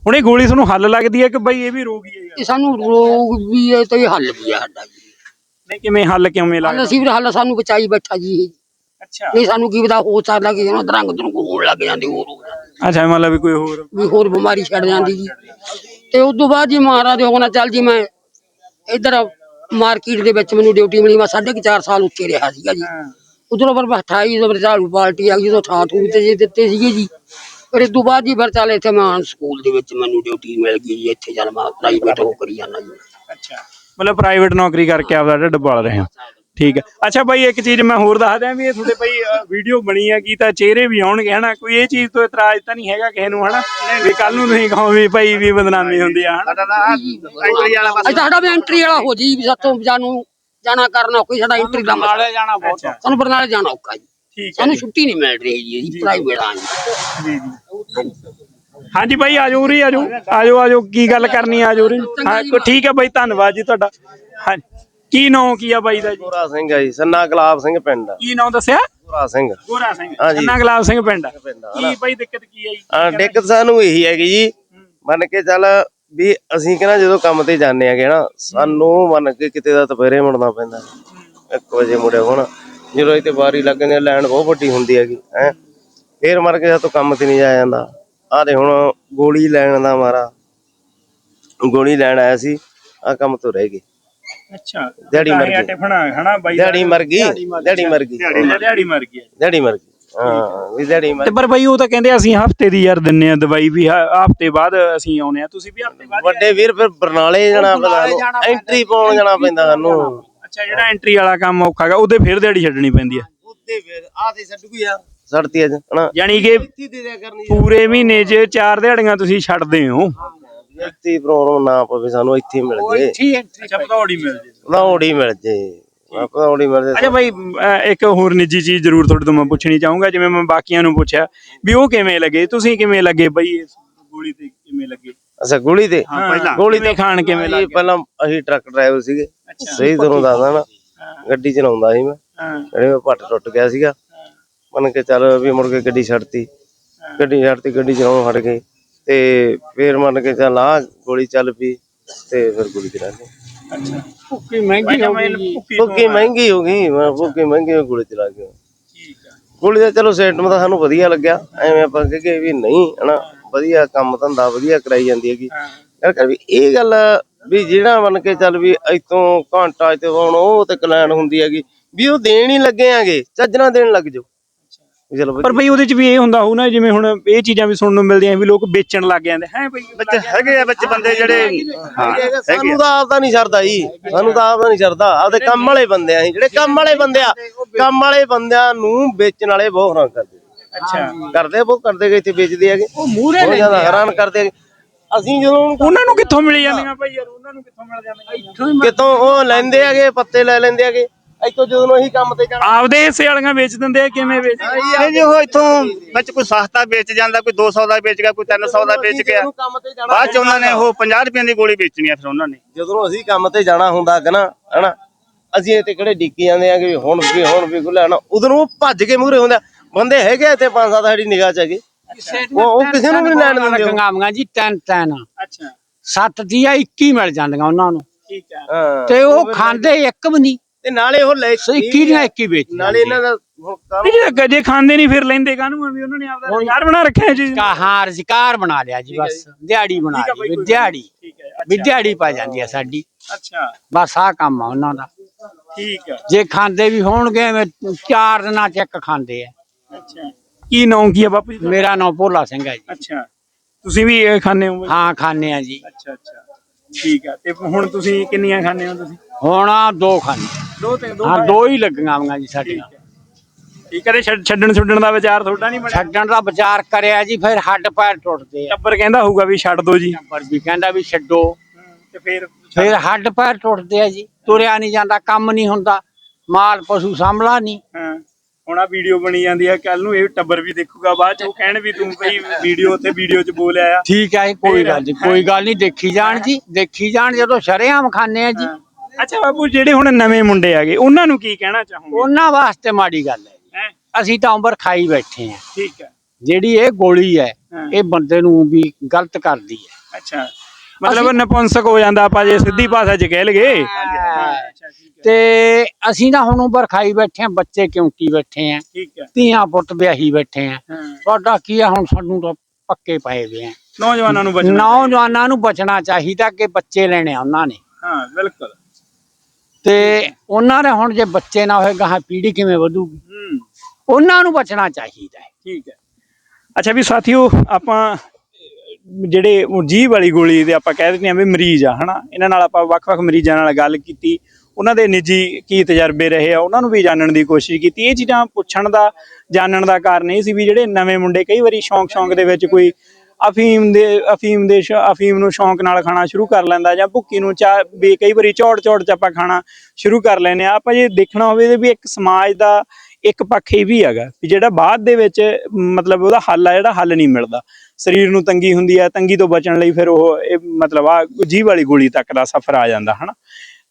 ਹੁਣ ਇਹ ਗੋਲੀ ਤੁਹਾਨੂੰ ਹੱਲ ਲੱਗਦੀ ਹੈ ਕਿ ਬਈ ਇਹ ਵੀ ਰੋਗ ਹੀ ਇਹ ਸਾਨੂੰ ਰੋਗ ਵੀ ਹੈ ਤੇ ਇਹ ਹੱਲ ਵੀ ਹੈ ਸਾਡਾ ਜੀ। ਨਹੀਂ ਕਿਵੇਂ ਹੱਲ ਕਿਵੇਂ ਹੱਲ ਲੱਗਦਾ? ਅਸੀਂ ਵੀ ਹੱਲ ਸਾਨੂੰ ਬਚਾਈ ਬੈਠਾ ਜੀ ਇਹ। ਅੱਛਾ। ਨਹੀਂ ਸਾਨੂੰ ਕੀ ਪਤਾ ਹੋ ਸਕਦਾ ਕਿ ਉਹਨਾਂ ਦਰੰਗ ਦਰੰਗ ਹੋਣ ਲੱਗ ਜਾਂਦੇ ਹੋਰ ਅੱਛਾ ਮਤਲਬ ਵੀ ਕੋਈ ਹੋਰ ਵੀ ਹੋਰ ਬਿਮਾਰੀ ਛੱਡ ਜਾਂਦੀ ਜੀ। ਤੇ ਉਸ ਤੋਂ ਬਾਅਦ ਜੀ ਮਹਾਰਾਜ ਦੇ ਹੋਣਾ ਚੱਲ ਜੀ ਮੈਂ ਇੱਧਰ ਮਾਰਕੀਟ ਦੇ ਵਿੱਚ ਮੈਨੂੰ ਡਿਊਟੀ ਮਿਲੀ ਮੈਂ ਸਾਢੇ ਕੁ ਚਾਰ ਸਾਲ ਉੱਥੇ ਰਿਹਾ ਸੀਗਾ ਜੀ। ਉਧਰੋਂ ਪਰ 28 ਜਦੋਂ ਝਾੜੂ ਪਾਰਟੀ ਆ ਗਈ ਜਦੋਂ ਥਾਂ ਥੂ ਤੇ ਜੀ ਦਿੱਤੇ ਸੀਗੇ ਜੀ। ਫਿਰ ਇਸ ਤੋਂ ਬਾਅਦ ਜੀ ਫਿਰ ਚੱਲ ਇੱਥੇ ਮੈਂ ਸਕੂਲ ਦੇ ਵਿੱਚ ਮੈਨੂੰ ਡਿਊਟੀ ਮਿਲ ਗਈ ਜੀ ਇੱਥੇ ਚੱਲ ਮੈਂ ਪ੍ਰਾਈਵੇਟ ਹੋ ਕਰੀ ਜਾਂਦਾ ਜੀ। ਅੱਛਾ। ਮਤਲਬ ਪ੍ਰਾਈਵੇਟ ਨੌਕਰੀ ਕਰਕੇ ਆਪਦਾ ਢਿੱਡ ਪਾਲ ਰਹੇ ਹੋ। ਠੀਕ ਹੈ। ਅੱਛਾ ਬਾਈ ਇੱਕ ਚੀਜ਼ ਮੈਂ ਹੋਰ ਦੱਸ ਦਿਆਂ ਵੀ ਇਹ ਤੁਹਾਡੇ ਬਾਈ ਵੀਡੀਓ ਬਣੀ ਹੈ ਕੀ ਤਾਂ ਚਿਹਰੇ ਵੀ ਆਉਣਗੇ ਹਨਾ? ਕੋਈ ਇਹ ਚੀਜ਼ ਤੋਂ ਇਤਰਾਜ਼ ਤਾਂ ਨਹੀਂ ਹੈਗਾ ਕਿਸੇ ਨੂੰ ਹਨਾ? ਵੀ ਕੱਲ ਨੂੰ ਤੁਸੀਂ ਕਹੋ ਵੀ ਭਾਈ ਵੀ ਬਦਨਾਮੀ ਹੁੰਦੀ ਆ ਹਨਾ? ਸਾਡਾ ਤਾਂ ਐਂਟਰੀ ਵਾਲਾ ਬਸ। ਸਾਡਾ ਵੀ ਐਂਟਰੀ ਵਾਲਾ ਹੋ ਜੀ ਵੀ ਸਾਤੋਂ ਜਾਨੂੰ ਜਾਣਾ ਕਰਨਾ ਕੋਈ ਸਾਡਾ ਐਂਟਰੀ ਦਾ ਮਸਲਾ। ਜਾਣਾ ਬਹੁਤ ਸਾਨੂੰ ਬਰਨਾਲੇ ਜਾਣਾ ਔਖਾ ਜੀ। ਠੀਕ ਹੈ ਸਾਨੂੰ ਛੁੱਟੀ ਨਹੀਂ ਮਿਲ ਰਹੀ ਜੀ ਪ੍ਰਾਈਵੇਟ ਆਂ ਜੀ। ਹਾਂਜੀ ਬਾਈ ਆਜੋ ਉਰੇ ਆਜੋ ਆਜੋ ਆਜੋ ਕੀ ਗੱਲ ਕਰਨੀ ਆ ਆਜੋ ਉਰੇ। ਹਾਂ ਠੀਕ ਹੈ ਬਾਈ ਧੰਨਵਾਦ ਜੀ ਤੁਹਾਡਾ। ਹਾਂ ਕੀ ਨਾਂ ਕੀ ਆ ਬਾਈ ਦਾ ਜੀ? ਗੋਰਾ ਸਿੰਘ ਆ ਜੀ ਸੰਨਾ ਗੁਲਾਬ ਸਿੰਘ ਪਿੰਡ। ਆ। ਕੀ ਨਾਂ ਦੱਸਿਆ? ਗੋਰਾ ਸਿੰਘ। ਗੋਰਾ ਸਿੰਘ ਹਾਂਜੀ। ਅੰਨਾ ਗੁਲਾਬ ਸਿੰਘ ਪਿੰਡ। ਪਿੰਡ ਆ, ਕੀ ਬਾਈ ਦਿੱਕਤ ਕੀ ਆਈ? ਹਾਂ ਦਿੱਕਤ ਸਾਨੂੰ ਇਹੀ ਹੈਗੀ ਜੀ ਮੰਨ ਕੇ ਚੱਲ ਵੀ ਅਸੀਂ ਕਹਿੰਦਾ ਜਦੋਂ ਕੰਮ ਤੇ ਜਾਂਦੇ ਆਗੇ ਨਾ ਸਾਨੂੰ ਮੰਨ ਕੇ ਕਿਤੇ ਦਾ ਦੁਪਹਿਰੇ ਮੁੜਨਾ ਪੈਂਦਾ 1 ਵਜੇ ਮੁੜੇ ਹੋਣ। ਜਦੋਂ ਇੱਥੇ ਬਾਰੀ ਲੱਗਣੀ ਲੈਣ ਬਹੁਤ ਵੱਡੀ ਹੁੰਦੀ ਹੈਗੀ ਹੈ। ਫੇਰ ਮਰ ਕੇ ਜਦੋਂ ਕੰਮ ਤੇ ਨਹੀਂ ਜਾਇਆ ਜਾਂਦਾ। ਆਹ ਦੇ ਹੁਣ ਗੋਲੀ ਲੈਣ ਦਾ ਮਾਰਾ। ਗੋਲੀ ਲੈਣ ਆਇਆ ਸੀ ਆ ਕੰਮ ਤੋਂ ਰਹਿ ਗਏ। ਅੱਛਾ। ਦਿਹਾੜੀ ਮਰ ਗਈ। ਟਿਫਣਾ ਹਨਾ ਬਾਈ ਦਿਹਾੜੀ ਮਰ ਗਈ ਦਿਹਾੜੀ ਮਰ ਗਈ। ਦਿਹਾੜੀ ਮਰ ਗਈ। ਦਿਹਾੜੀ ਮਰ ਗਈ। ਹਾਂ ਵੀ ਦਿਹਾੜੀ ਮਰ ਤੇ ਪਰ ਬਾਈ ਉਹ ਤਾਂ ਕਹਿੰਦੇ ਅਸੀਂ ਹਫ਼ਤੇ ਦੀ ਯਾਰ ਦਿੰਨੇ ਆ ਦਵਾਈ ਵੀ ਹਫ਼ਤੇ ਬਾਅਦ ਅਸੀਂ ਆਉਨੇ ਆ। ਤੁਸੀਂ ਵੀ ਹਫ਼ਤੇ ਬਾਅਦ ਵੱਡੇ ਵੀਰ ਫਿਰ ਬਰਨਾਲੇ ਜਾਣਾ ਪੈਂਦਾ ਸਾਨੂੰ। ਐਂਟਰੀ ਪਾਉਣ ਜਾਣਾ ਪੈਂਦਾ ਸਾਨੂੰ। ਅੱਛਾ ਜਿਹੜਾ ਐਂਟਰੀ ਵਾਲਾ ਕੰਮ ਔਖਾ ਗਾ ਉਹਦੇ ਫਿਰ ਦਿਹਾੜੀ ਛੱਡਣੀ ਪੈਂਦੀ ਆ। ਉੱਤੇ ਫਿਰ ਆ ਤੇ ਛੱਡ ਗਈ ਆ। ਸੜਤੀ ਅੱਜ ਹਨਾ। ਯਾਨੀ ਕਿ ਇੱਥੇ ਦੇ ਦਿਆ ਕਰਨੀ ਪੂਰੇ ਮਹੀਨੇ 'ਚ ਚਾਰ ਦਿਹਾੜੀਆਂ ਤੁਸੀਂ ਛੱਡਦੇ ਹੋ। ਇੱਥੇ ਪ੍ਰੋਬਲਮ ਨਾ ਪਵੇ ਸਾਨੂੰ ਇੱਥੇ ਮਿਲ ਜੇ। ਠੀਕ ਹੈ ਅੱਛਾ ਪਤੌੜੀ ਮਿਲ ਜੇ। ਪਤੌੜੀ ਮਿਲ ਜੇ। ਪਤੌੜੀ ਮਿਲ ਜੇ ਅੱਛਾ ਅਹ ਇੱਕ ਹੋਰ ਨਿੱਜੀ ਚੀਜ਼ ਜ਼ਰੂਰ ਤੁਹਾਡੇ ਤੋਂ ਮੈਂ ਪੁੱਛਣੀ ਚਾਹੂੰਗਾ ਜਿਵੇਂ ਮੈਂ ਬਾਕੀਆਂ ਨੂੰ ਪੁੱਛਿਆ ਵੀ ਉਹ ਕਿਵੇਂ ਲੱਗੇ? ਤੁਸੀਂ ਕਿਵੇਂ ਲੱਗੇ ਬਾਈ ਇਸ ਗੋਲੀ ਤੇ ਕਿਵੇਂ ਲੱਗੇ? ਅੱਛਾ ਗੋਲੀ ਤੇ? ਹਾਂ, ਪਹਿਲਾਂ। ਗੋਲੀ ਕਿਵੇਂ ਖਾਣ ਕਿਵੇਂ ਲੱਗੇ? ਪਹਿਲਾਂ ਅਸੀਂ ਟਰੱਕ ਡਰਾਈਵਰ ਸੀਗੇ। ਅੱਛਾ। ਸਹੀ ਤਰ੍ਹਾਂ ਦੱਸਦਾ ਨਾ ਗੱਡੀ ਚਲਾਉਂਦਾ ਸੀ ਮੈਂ। ਹਾਂ। ਜਿਹੜੇ ਮੈਂ ਪੱਟ ਟੁੱਟ ਗਿਆ ਸੀਗਾ। ਮੰਨ ਕੇ ਚੱਲ ਵੀ ਮੁੜ ਕੇ ਗੱਡੀ ਛੱਡਤੀ। ਗੱਡੀ ਛੱਡਤੀ ਗੱਡੀ ਚਲਾਉਣ ਹਟ ਗਏ। ਤੇ ਫੇਰ ਮੰਨ ਕੇ ਚੱਲ ਆ ਗੋਲੀ ਚੱਲ ਪਈ ਤੇ ਫਿਰ ਗੋਲੀ ਚਲਾ ਲਈ। ਅੱਛਾ। ਭੁੱਕੀ ਮਹਿੰਗੀ ਹੋ ਗਈ। ਭੁੱਕੀ ਮਹਿੰਗੀ ਹੋ ਗਈ ਮੈਂ ਭੁੱਕੀ ਮਹਿੰਗੀ ਹੋ ਗਈ, ਗੋਲੀ ਚਲਾ ਗਿਆ ਠੀਕ ਆ। ਗੋਲੀ ਦਾ ਚਲੋ ਸਿਸਟਮ ਤਾਂ ਸਾਨੂੰ ਵਧੀਆ ਲੱਗਿਆ ਐਵੇਂ ਆਪਾਂ ਕਹੇ ਵੀ ਨਹੀਂ ਹਨਾ ਵਧੀਆ ਕੰਮ ਧੰਦਾ ਵਧੀਆ ਕਰਾਈ ਜਾਂਦੀ ਹੈਗੀ। ਹਾਂ। ਯਾਰ ਕਰ ਵੀ ਇਹ ਗੱਲ ਵੀ ਜਿਹੜਾ ਮੰਨ ਕੇ ਚੱਲ ਵੀ ਇਤੋਂ ਘੰਟਾ ਇਤੇ ਹੁਣ ਉਹ ਤੇ ਕਲੈਨ ਹੁੰਦੀ ਹੈਗੀ ਵੀ ਉਹ ਦੇਣ ਹੀ ਲੱਗੇ ਆਂਗੇ ਚੱਜਣਾ ਦੇਣ ਲੱਗ ਜਾਓ। ਵੀ ਚਲੋ ਪਰ ਬਈ ਉਹਦੇ ਚ ਵੀ ਇਹ ਹੁੰਦਾ ਹੋਊ ਨਾ ਜਿਵੇਂ ਹੁਣ ਇਹ ਚੀਜ਼ਾਂ ਵੀ ਸੁਣਨ ਨੂੰ ਮਿਲਦੀਆਂ ਵੀ ਲੋਕ ਵੇਚਣ ਲੱਗ ਜਾਂਦੇ। ਹੈ ਬਈ? ਵਿੱਚ ਹੈਗੇ ਆ ਵਿੱਚ ਬੰਦੇ ਜਿਹੜੇ ਹਾਂ। ਸਾਨੂੰ ਤਾਂ ਆਪ ਦਾ ਨਹੀਂ ਸਰਦਾ ਜੀ। ਸਾਨੂੰ ਤਾਂ ਆਪ ਦਾ ਨਹੀਂ ਸਰਦਾ। ਆਪਦੇ ਕੰਮ ਵਾਲੇ ਬੰਦੇ ਆ ਅਸੀਂ ਜਿਹੜੇ ਕੰਮ ਵਾਲੇ ਬੰਦੇ ਆ ਕੰਮ ਵਾਲੇ ਬੰਦਿਆਂ ਨੂੰ ਵੇਚਣ ਵਾਲੇ ਬਹੁਤ ਹੈਰਾਨ ਕਰਦੇ। ਅੱਛਾ। ਕਰਦੇ ਬਹੁਤ ਕਰਦੇ ਕਿ ਇੱਥੇ ਵੇਚਦੇ ਹੈਗੇ। ਉਹ ਮੂਹਰੇ ਬਹੁਤ ਜ਼ਿਆਦਾ ਹੈਰਾਨ ਕਰਦੇ ਹੈਗੇ। ਅਸੀਂ ਜਦੋਂ ਉਹਨਾਂ ਨੂੰ ਕਿੱਥੋਂ ਮਿਲ ਜਾਂਦੀਆਂ ਭਾਈ ਯਾਰ? ਉਹਨਾਂ ਨੂੰ ਕਿੱਥੋਂ ਮਿਲ ਜਾਂਦੀਆਂ? ਕਿਤੋਂ ਉਹ ਲੈਂਦੇ ਹੈਗੇ ਪੱਤੇ ਲੈ ਲੈਂਦੇ ਹੈਗੇ। ਇੱਥੋਂ ਜਦੋਂ ਅਸੀਂ ਕੰਮ ਤੇ ਜਾਣਾ ਆਪਦੇ ਹਿੱਸੇ ਵਾਲੀਆਂ ਵੇਚ ਦਿੰਦੇ ਆ ਕਿਵੇਂ ਵੇਚ ਇਹ ਜੇ ਉਹ ਇੱਥੋਂ ਵਿੱਚ ਕੋਈ ਸਸਤਾ ਵੇਚ ਜਾਂਦਾ ਕੋਈ 200 ਦਾ ਵੇਚ ਗਿਆ ਕੋਈ 300 ਦਾ ਵੇਚ ਗਿਆ। ਕੰਮ ਤੇ ਜਾਣਾ ਬਾਅਦ ਚ ਉਹਨਾਂ ਨੇ ਉਹ 50 ਰੁਪਏ ਦੀ ਗੋਲੀ ਵੇਚਣੀ ਆ ਫਿਰ ਉਹਨਾਂ ਨੇ। ਜਦੋਂ ਅਸੀਂ ਕੰਮ ਤੇ ਜਾਣਾ ਹੁੰਦਾ ਹੈਗਾ ਨਾ ਹਨਾ? ਅਸੀਂ ਇੱਥੇ ਕਿਹੜੇ ਡਿੱਕੀ ਜਾਂਦੇ ਆ ਕਿ ਹੁਣ ਵੀ ਹੁਣ ਵੀ ਗੁੱਲਾ ਨਾ। ਉਧਰੋਂ ਉਹ ਭੱਜ ਕੇ ਮੂਹਰੇ ਹੁੰਦਾ ਬੰਦੇ ਹੈਗੇ ਇੱਥੇ ਪੰਜ ਸੱਤ ਸਾਡੀ ਨਿਗਾਹ ਚ ਹੈਗੇ। ਉਹ ਉਹ ਕਿਸੇ ਨੂੰ ਵੀ ਲੈਣ ਦਿੰਦੇ। ਲੱਗਾਂਗਾ ਜੀ ਤਿੰਨ ਤਿੰਨ। ਅੱਛਾ। ਸੱਤ ਦੀਆਂ 21 ਮਿਲ ਜਾਂਦੀਆਂ ਉਹਨਾਂ ਨੂੰ। ਠੀਕ ਆ। ਹਾਂ। ਤੇ ਉਹ ਖਾਂਦੇ ਇੱਕ ਵੀ ਨਹੀਂ। ਤੇ ਨਾਲੇ ਉਹ ਲੈ 21 ਦੀਆਂ 21 ਵੇਚ ਨਾਲੇ ਇਹਨਾਂ ਦਾ ਹੁਣ ਕੰਮ ਜੇ ਖਾਂਦੇ ਨਹੀਂ ਫਿਰ ਲੈਂਦੇ ਕਾਹਨੂੰ ਆ ਵੀ ਉਹਨਾਂ ਨੇ ਆਪਦਾ ਰੁਜ਼ਗਾਰ ਬਣਾ ਰੱਖਿਆ ਹੈ ਜੀ। ਕਹਾ ਰੁਜ਼ਗਾਰ ਬਣਾ ਲਿਆ ਜੀ ਬਸ। ਦਿਹਾੜੀ ਬਣਾ ਠੀਕ ਆ ਲਈ ਬਾਈ, ਕੋਈ ਦਿਹਾੜੀ। ਠੀਕ ਹੈ ਵੀ ਦਿਹਾੜੀ ਪਾ ਜਾਂਦੀ ਆ ਸਾਡੀ। ਅੱਛਾ। ਬਸ ਆਹ ਕੰਮ ਆ ਉਹਨਾਂ ਦਾ। ਠੀਕ ਆ ਜੇ ਖਾਂਦੇ ਵੀ ਹੋਣਗੇ ਐਵੇਂ ਚਾਰ ਦਿਨਾਂ ਚ ਇੱਕ ਖਾਂਦੇ ਆ। ਅੱਛਾ। ਕੀ ਨਾਂ ਕੀ ਆ ਬਾਪੂ ਜੀ? ਤੁਹਾਡਾ? ਮੇਰਾ ਨਾਮ ਭੋਲਾ ਸਿੰਘ ਹੈ ਜੀ। ਅੱਛਾ। ਤੁਸੀਂ ਵੀ ਇਹ ਖਾਂਦੇ ਹੋ ਹਾਂ ਖਾਂਦੇ ਆ ਜੀ। ਅੱਛਾ ਅੱਛਾ। ਠੀਕ ਆ ਤੇ ਹੁਣ ਤੁਸੀਂ ਕਿੰਨੀਆਂ ਖਾਂਦੇ ਹੋ ਤੁਸੀਂ? ਹੁਣ ਆਹ ਦੋ ਖਾਂਦੇ। ਦੋ ਤੇ ਦੋ ਹਾਂ ਦੋ ਹੀ ਲੱਗੀਆਂ ਆਂਗਾ ਜੀ ਸਾਡੀਆਂ। ਠੀਕ ਹੈ। ਛੱਡ- ਛੱਡਣ ਛੁੱਡਣ ਦਾ ਵਿਚਾਰ ਤੁਹਾਡਾ ਨਹੀਂ ਬਣਿਆ? ਛੱਡਣ ਦਾ ਵਿਚਾਰ ਕਰਿਆ ਜੀ ਫਿਰ ਹੱਡ ਪੈਰ ਟੁੱਟਦੇ ਆ। ਟੱਬਰ ਕਹਿੰਦਾ ਹੋਊਗਾ ਵੀ ਛੱਡ ਦੋ ਜੀ। ਪਰ ਵੀ ਕਹਿੰਦਾ ਵੀ ਛੱਡੋ। ਤੇ ਫਿਰ ਫਿਰ ਹੱਡ ਪੈਰ ਟੁੱਟਦੇ ਆ ਜੀ ਤੁਰਿਆ ਨਹੀਂ ਜਾਂਦਾ ਕੰਮ ਨਹੀਂ ਹੁੰਦਾ ਮਾਲ ਪਸ਼ੂ ਸੰਭਲਾ ਨਹੀਂ। ਹਾਂ ਹੁਣ ਆ ਵੀਡੀਓ ਬਣੀ ਜਾਂਦੀ ਆ ਕੱਲ ਨੂੰ ਇਹ ਟੱਬਰ ਵੀ ਦੇਖੂਗਾ ਬਾਅਦ ਚ ਉਹ ਕਹਿਣ ਵੀ ਤੂੰ ਬਈ ਵੀਡੀਓ ਉੱਥੇ ਵੀਡੀਓ ਚ ਬੋਲਿਆ ਆ। ਠੀਕ ਹੈ ਕੋਈ ਗੱਲ ਨਹੀਂ ਕੋਈ ਗੱਲ ਨਹੀਂ ਦੇਖੀ ਜਾਣ ਜੀ ਦੇਖੀ ਜਾਣ ਜਦੋਂ ਸ਼ਰੇਆਮ ਖਾਂਦੇ ਆ ਜੀ। ਅੱਛਾ ਬਾਬੂ ਜਿਹੜੇ ਹੁਣ ਨਵੇਂ ਮੁੰਡੇ ਆਗੇ ਉਹਨਾਂ ਨੂੰ ਕੀ ਕਹਿਣਾ ਚਾਹੋਗੇ? ਉਹਨਾਂ ਵਾਸਤੇ ਮਾੜੀ ਗੱਲ ਹੈ। ਹੈ? ਅਸੀਂ ਤਾਂ ਉਮਰ ਖਾਈ ਬੈਠੇ ਆ ਠੀਕ ਹੈ। ਜਿਹੜੀ ਇਹ ਗੋਲੀ ਹੈ ਹਾਂ। ਇਹ ਬੰਦੇ ਨੂੰ ਵੀ ਗਲਤ ਕਰਦੀ ਹੈ। ਅੱਛਾ। ਮਤਲਬ ਨਪੁੰਸਕ ਹੋ ਜਾਂਦਾ ਆਪਾਂ ਜੇ ਸਿੱਧੀ ਭਾਸ਼ਾ ਚ ਕਹਿ ਲਗੇ ਅੱਛਾ ਠੀਕ ਹੈ। ਤੇ ਅਸੀਂ ਤਾਂ ਹੁਣ ਉਮਰ ਖਾਈ ਬੈਠੇ ਆ ਬੱਚੇ ਕਿਉਂਕਿ ਬੈਠੇ ਆ ਠੀਕ ਹੈ। ਧੀਆਂ ਪੁੱਤ ਵਿਆਹੀ ਬੈਠੇ ਆ ਹਾਂ। ਤੁਹਾਡਾ ਕੀ ਆ ਹੁਣ ਸਾਨੂੰ ਤਾਂ ਪੱਕੇ ਪਏ ਵੇ ਆ। ਨੌਜਵਾਨਾਂ ਨੂੰ ਬਚਣਾ ਨੌਜਵਾਨਾਂ ਨੂੰ ਬਚਣਾ ਚਾਹੀਦਾ ਕਿ ਬੱਚੇ ਲੈਣੇ ਆ ਉਹਨਾਂ ਨੇ। ਹਾਂ ਬਿਲਕੁਲ। ਤੇ ਉਹਨਾਂ ਨੇ ਹੁਣ ਜੇ ਬੱਚੇ ਨਾ ਹੋਏ ਗਾਹਾਂ ਪੀੜ੍ਹੀ ਕਿਵੇਂ ਵਧੂਗੀ? ਹੂੰ। ਉਹਨਾਂ ਨੂੰ ਬਚਣਾ ਚਾਹੀਦਾ ਹੈ। ਠੀਕ ਹੈ। ਅੱਛਾ ਵੀ ਸਾਥੀਓ ਆਪਾਂ ਜਿਹੜੇ ਜੀਭ ਵਾਲੀ ਗੋਲੀ ਦੇ ਆਪਾਂ ਕਹਿ ਦਿੰਦੇ ਆ ਵੀ ਮਰੀਜ਼ ਆ ਹਨਾ? ਇਹਨਾਂ ਨਾਲ ਆਪਾਂ ਵੱਖ-ਵੱਖ ਮਰੀਜ਼ਾਂ ਨਾਲ ਗੱਲ ਕੀਤੀ। ਉਹਨਾਂ ਦੇ ਨਿੱਜੀ ਕੀ ਤਜਰਬੇ ਰਹੇ ਆ ਉਹਨਾਂ ਨੂੰ ਵੀ ਜਾਣਨ ਦੀ ਕੋਸ਼ਿਸ਼ ਕੀਤੀ। ਇਹ ਚੀਜ਼ਾਂ ਪੁੱਛਣ ਦਾ ਜਾਣਨ ਦਾ ਕਾਰਨ ਇਹ ਸੀ ਵੀ ਜਿਹੜੇ ਨਵੇਂ ਮੁੰਡੇ ਕਈ ਵਾਰੀ ਸ਼ੌਂਕ ਸ਼ੌਂਕ ਦੇ ਵਿੱਚ ਕੋਈ ਅਫੀਮ ਦੇ ਅਫੀਮ ਦੇ ਅਫੀਮ ਨੂੰ ਸ਼ੌਂਕ ਨਾਲ ਖਾਣਾ ਸ਼ੁਰੂ ਕਰ ਲੈਂਦਾ ਜਾਂ ਭੁੱਕੀ ਨੂੰ ਚਾਹ ਵੀ ਕਈ ਵਾਰੀ ਝੋੜ ਝੋੜ ਚ ਆਪਾਂ ਖਾਣਾ ਸ਼ੁਰੂ ਕਰ ਲੈਨੇ ਆ ਆਪਾਂ ਜੇ ਦੇਖਣਾ ਹੋਵੇ ਤੇ ਵੀ ਇੱਕ ਸਮਾਜ ਦਾ ਇੱਕ ਪੱਖ ਇਹ ਵੀ ਹੈਗਾ ਵੀ ਜਿਹੜਾ ਬਾਅਦ ਦੇ ਵਿੱਚ ਮਤਲਬ ਉਹਦਾ ਹੱਲ ਆ, ਜਿਹੜਾ ਹੱਲ ਨਹੀਂ ਮਿਲਦਾ। ਸਰੀਰ ਨੂੰ ਤੰਗੀ ਹੁੰਦੀ ਹੈ ਤੰਗੀ ਤੋਂ ਬਚਣ ਲਈ ਫਿਰ ਉਹ ਇਹ ਮਤਲਬ ਆ ਜੀਭ ਵਾਲੀ ਗੋਲੀ ਤੱਕ ਦਾ ਸਫ਼ਰ ਆ ਜਾਂਦਾ, ਹਨਾ?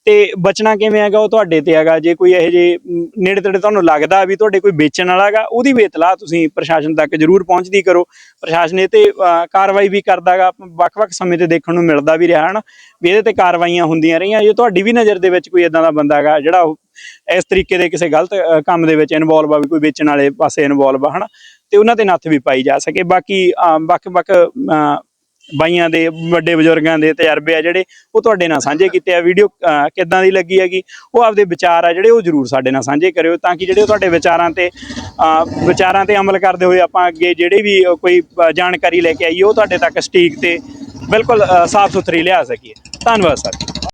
ਤੇ ਬਚਣਾ ਕਿਵੇਂ ਹੈਗਾ, ਉਹ ਤੁਹਾਡੇ ਤੇ ਹੈਗਾ। ਜੇ ਕੋਈ ਇਹੋ ਜੇ ਨੇੜੇ ਤੇੜੇ ਤੁਹਾਨੂੰ ਲੱਗਦਾ ਵੀ ਤੁਹਾਡੇ ਕੋਈ ਵੇਚਣ ਵਾਲਾ ਹੈਗਾ, ਉਹਦੀ ਵੀ ਇਤਲਾਹ ਤੁਸੀਂ ਪ੍ਰਸ਼ਾਸਨ ਤੱਕ ਜ਼ਰੂਰ ਪਹੁੰਚਦੀ ਕਰੋ। ਪ੍ਰਸ਼ਾਸਨ ਇਹ ਤੇ ਕਾਰਵਾਈ ਵੀ ਕਰਦਾਗਾ। ਵੱਖ-ਵੱਖ ਸਮੇਂ ਤੇ ਦੇਖਣ ਨੂੰ ਮਿਲਦਾ ਵੀ ਰਿਹਾ, ਹਨ। ਵੀ ਇਹਦੇ ਤੇ ਕਾਰਵਾਈਆਂ ਹੁੰਦੀਆਂ ਰਹੀਆਂ। ਜੇ ਤੁਹਾਡੀ ਵੀ ਨਜ਼ਰ ਦੇ ਵਿੱਚ ਕੋਈ ਇਦਾਂ ਦਾ ਬੰਦਾ ਹੈਗਾ, ਜਿਹੜਾ ਉਹ ਇਸ ਤਰੀਕੇ ਦੇ ਕਿਸੇ ਗਲਤ ਕੰਮ ਦੇ ਵਿੱਚ ਇਨਵੋਲਵ ਆ, ਵੀ ਕੋਈ ਵੇਚਣ ਵਾਲੇ ਪਾਸੇ ਇਨਵੋਲਵ ਆ, ਹਨਾ। ਤੇ ਉਹਨਾਂ ਤੇ ਨੱਥ ਵੀ ਪਾਈ ਜਾ ਸਕੇ। ਬਾਕੀ ਵੱਖ-ਵੱਖ ਬਾਈਆਂ ਦੇ, ਵੱਡੇ ਬਜ਼ੁਰਗਾਂ ਦੇ ਤਜਰਬੇ ਆ ਜਿਹੜੇ ਉਹ ਤੁਹਾਡੇ ਨਾਲ ਸਾਂਝੇ ਕੀਤੇ ਆ। ਵੀਡੀਓ ਕਿੱਦਾਂ ਦੀ ਲੱਗੀ ਹੈਗੀ? ਉਹ ਆਪਦੇ ਵਿਚਾਰ ਆ ਜਿਹੜੇ ਉਹ ਜਰੂਰ ਸਾਡੇ ਨਾਲ ਸਾਂਝੇ ਕਰਿਓ ਤਾਂ ਕਿ ਜਿਹੜੇ ਉਹ ਤੁਹਾਡੇ ਵਿਚਾਰਾਂ ਤੇ ਵਿਚਾਰਾਂ ਤੇ ਅਮਲ ਕਰਦੇ ਹੋਏ ਆਪਾਂ ਅੱਗੇ ਜਿਹੜੇ ਵੀ ਕੋਈ ਜਾਣਕਾਰੀ ਲੈ ਕੇ ਆਈਏ, ਉਹ ਤੁਹਾਡੇ ਤੱਕ ਸਟੀਕ ਤੇ ਬਿਲਕੁਲ ਸਾਫ਼ ਸੁਥਰੀ ਲਿਆ ਸਕੀਏ। ਧੰਨਵਾਦ ਸਰ।